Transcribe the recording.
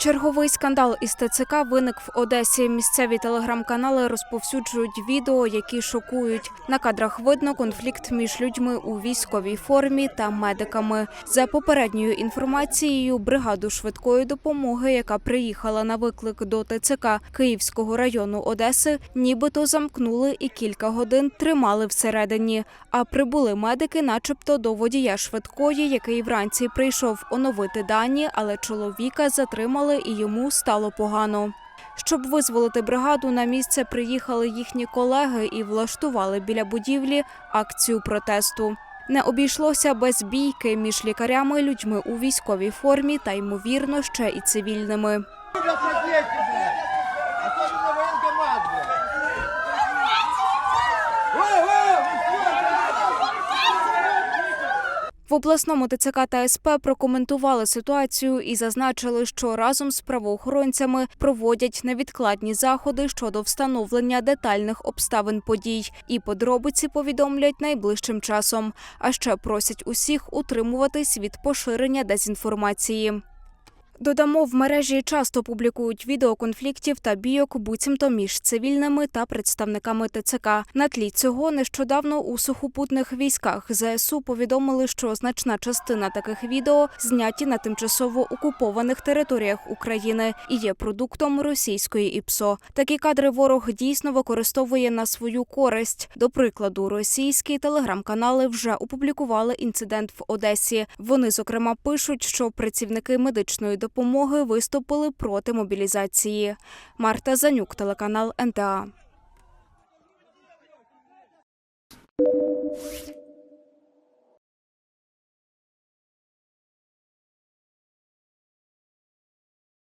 Черговий скандал із ТЦК виник в Одесі. Місцеві телеграм-канали розповсюджують відео, які шокують. На кадрах видно конфлікт між людьми у військовій формі та медиками. За попередньою інформацією, бригаду швидкої допомоги, яка приїхала на виклик до ТЦК Київського району Одеси, нібито замкнули і кілька годин тримали всередині. А прибули медики, начебто, до водія швидкої, який вранці прийшов оновити дані, але чоловіка затримали і йому стало погано. Щоб визволити бригаду, на місце приїхали їхні колеги і влаштували біля будівлі акцію протесту. Не обійшлося без бійки між лікарями, людьми у військовій формі та ймовірно ще і цивільними. В обласному ТЦК та СП прокоментували ситуацію і зазначили, що разом з правоохоронцями проводять невідкладні заходи щодо встановлення детальних обставин подій. І подробиці повідомлять найближчим часом. А ще просять усіх утримуватись від поширення дезінформації. Додамо, в мережі часто публікують відео конфліктів та бійок, буцімто між цивільними та представниками ТЦК. На тлі цього нещодавно у сухопутних військах ЗСУ повідомили, що значна частина таких відео зняті на тимчасово окупованих територіях України і є продуктом російської ІПСО. Такі кадри ворог дійсно використовує на свою користь. До прикладу, російські телеграм-канали вже опублікували інцидент в Одесі. Вони зокрема пишуть, що працівники медичної допомоги виступили проти мобілізації. Марта Занюк, телеканал НТА.